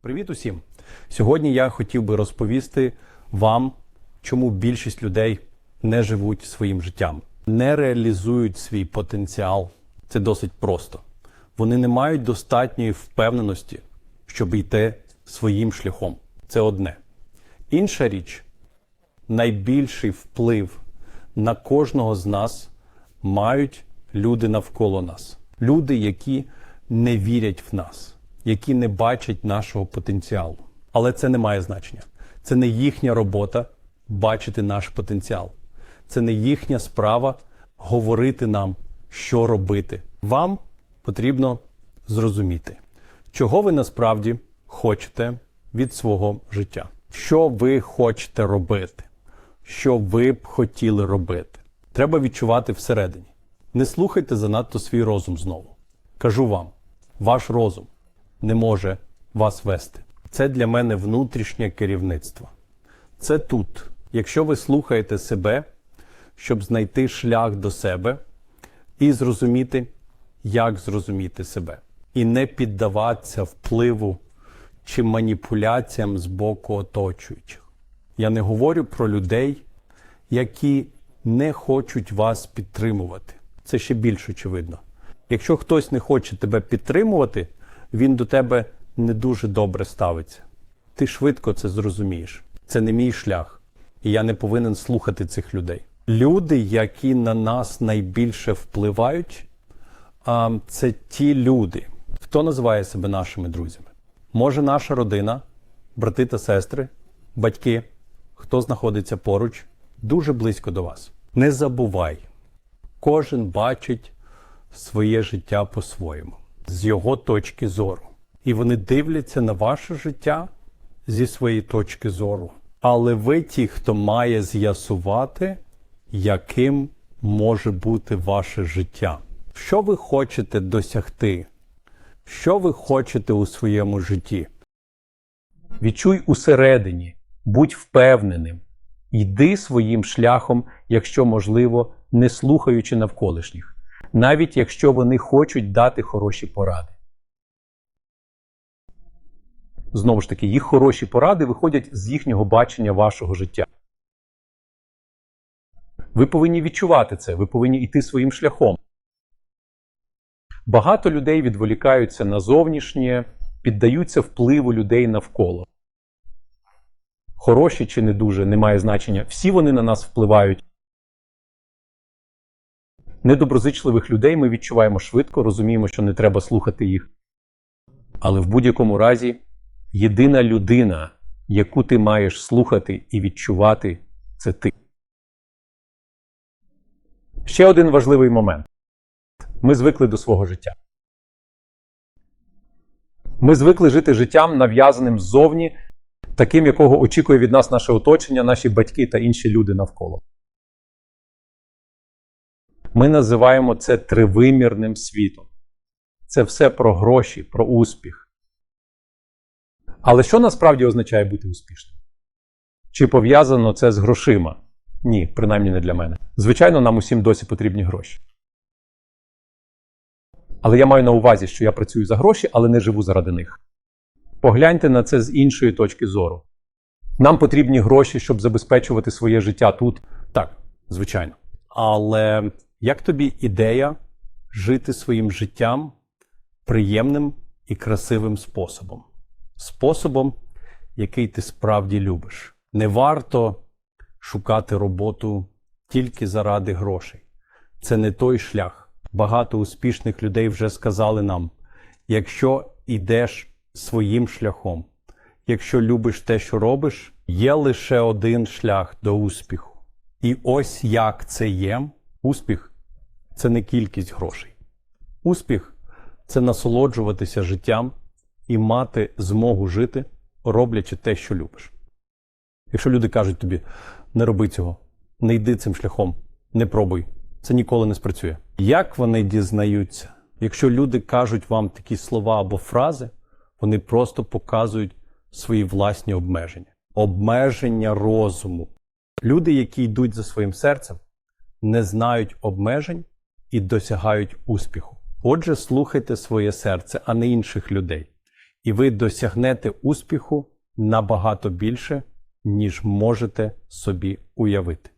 Привіт усім! Сьогодні я хотів би розповісти вам, чому більшість людей не живуть своїм життям, не реалізують свій потенціал. Це досить просто. Вони не мають достатньої впевненості, щоб йти своїм шляхом. Це одне. Інша річ найбільший вплив на кожного з нас мають люди навколо нас. Люди, які не вірять в нас, які не бачать нашого потенціалу. Але це не має значення. Це не їхня робота бачити наш потенціал. Це не їхня справа говорити нам, що робити. Вам потрібно зрозуміти, чого ви насправді хочете від свого життя, що ви хочете робити, що ви б хотіли робити. Треба відчувати всередині. Не слухайте занадто свій розум знову. Кажу вам, ваш розум не може вас вести. Це для мене внутрішнє керівництво. Це тут. Якщо ви слухаєте себе, щоб знайти шлях до себе і зрозуміти, як зрозуміти себе, і не піддаватися впливу чи маніпуляціям з боку оточуючих. Я не говорю про людей, які не хочуть вас підтримувати. Це ще більш очевидно. Якщо хтось не хоче тебе підтримувати, він до тебе не дуже добре ставиться. Ти швидко це зрозумієш. Це не мій шлях, і я не повинен слухати цих людей. Люди, які на нас найбільше впливають, це ті люди, хто називає себе нашими друзями. Може, наша родина, брати та сестри, батьки, хто знаходиться поруч, дуже близько до вас. Не забувай, кожен бачить своє життя по-своєму, з його точки зору. І вони дивляться на ваше життя зі своєї точки зору. Але ви ті, хто має з'ясувати, яким може бути ваше життя. Що ви хочете досягти? Що ви хочете у своєму житті? Відчуй усередині, будь впевненим, йди своїм шляхом, якщо можливо, не слухаючи навколишніх, навіть якщо вони хочуть дати хороші поради. Знову ж таки, їх хороші поради виходять з їхнього бачення вашого життя. Ви повинні відчувати це, ви повинні йти своїм шляхом. Багато людей відволікаються на зовнішнє, піддаються впливу людей навколо. Хороші чи не дуже, не має значення. Всі вони на нас впливають. Недоброзичливих людей ми відчуваємо швидко, розуміємо, що не треба слухати їх. Але в будь-якому разі єдина людина, яку ти маєш слухати і відчувати, це ти. Ще один важливий момент. Ми звикли до свого життя. Ми звикли жити життям, нав'язаним ззовні, таким, якого очікує від нас наше оточення, наші батьки та інші люди навколо. Ми називаємо це тривимірним світом. Це все про гроші, про успіх. Але що насправді означає бути успішним? Чи пов'язано це з грошима? Ні, принаймні не для мене. Звичайно, нам усім досі потрібні гроші. Але я маю на увазі, що я працюю за гроші, але не живу заради них. Погляньте на це з іншої точки зору. Нам потрібні гроші, щоб забезпечувати своє життя тут. Так, звичайно. Але як тобі ідея жити своїм життям приємним і красивим способом? Способом, який ти справді любиш. Не варто шукати роботу тільки заради грошей. Це не той шлях. Багато успішних людей вже сказали нам: якщо йдеш своїм шляхом, якщо любиш те, що робиш, є лише один шлях до успіху. І ось як це є. Успіх це не кількість грошей. Успіх це насолоджуватися життям і мати змогу жити, роблячи те, що любиш. Якщо люди кажуть тобі, не роби цього, не йди цим шляхом, не пробуй, це ніколи не спрацює. Як вони дізнаються? Якщо люди кажуть вам такі слова або фрази, вони просто показують свої власні обмеження, обмеження розуму. Люди, які йдуть за своїм серцем, не знають обмежень і досягають успіху. Отже, слухайте своє серце, а не інших людей. І ви досягнете успіху набагато більше, ніж можете собі уявити.